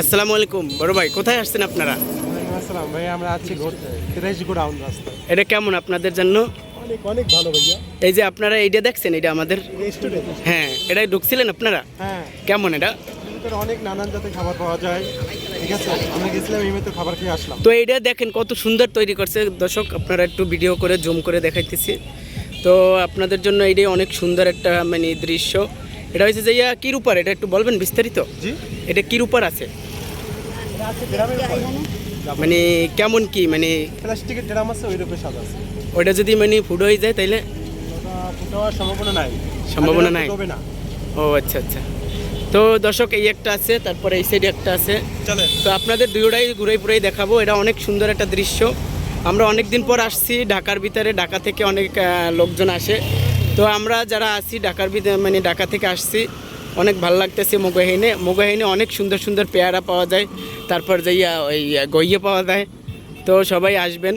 আসসালামু আলাইকুম। বড় ভাই কোথায় আসছেন আপনারা? আসসালাম ভাই আমরা আছি ঘুরতে তিরাশি রাস্তা এটা কেমন আপনাদের জন্য? অনেক অনেক ভালো ভাইয়া। এই যে আপনারা এইটা দেখছেন এটা আমাদের হ্যাঁ এটা ঢুকছিলেন আপনারা? হ্যাঁ। কেমন এটা? অনেক নানান জাতের খাবার পাওয়া যায়। ঠিক আছে? আমরা গেছিলাম এই তো খাবার খেয়ে আসলাম। তো এইটা দেখেন কত সুন্দর তৈরি করছে। দর্শক আপনারা একটু ভিডিও করে জুম করে দেখাইতেছি। তো আপনাদের জন্য এইটাই অনেক সুন্দর একটা মানে দৃশ্য। এটা হয়েছে যে ইয়া কির উপর এটা একটু বলবেন বিস্তারিত? জি। এটা কির উপর আছে এটা আছে গ্রামের উপরে। মানে কেমন কি মানে প্লাস্টিকের ড্রাম আছে ওই রূপে সাদা আছে। ওটা যদি মানে ফুটো হয়ে যায় তাইলে? ওটা সম্ভাবনা নাই। সম্ভাবনা নাই? ফুটবে না। ও আচ্ছা আচ্ছা। তো দর্শক এই একটা আছে তারপরে এই সাইডে একটা আছে। তো আপনাদের দুটোটাই ঘুরাই পুরাই দেখাবো এটা অনেক সুন্দর একটা দৃশ্য। আমরা অনেক দিন পর আসছি ঢাকার ভিতরে ঢাকা থেকে অনেক লোকজন আসে। তো আমরা যারা আসি ঢাকার ভিতরে মানে ঢাকা থেকে আসছি অনেক ভালো লাগতেছে মোগাহিনে। মোগাহিনে অনেক সুন্দর সুন্দর পেয়ারা পাওয়া যায়। তারপর যাইয়া ওই গইয়ে পাওয়া যায়। তো সবাই আসবেন।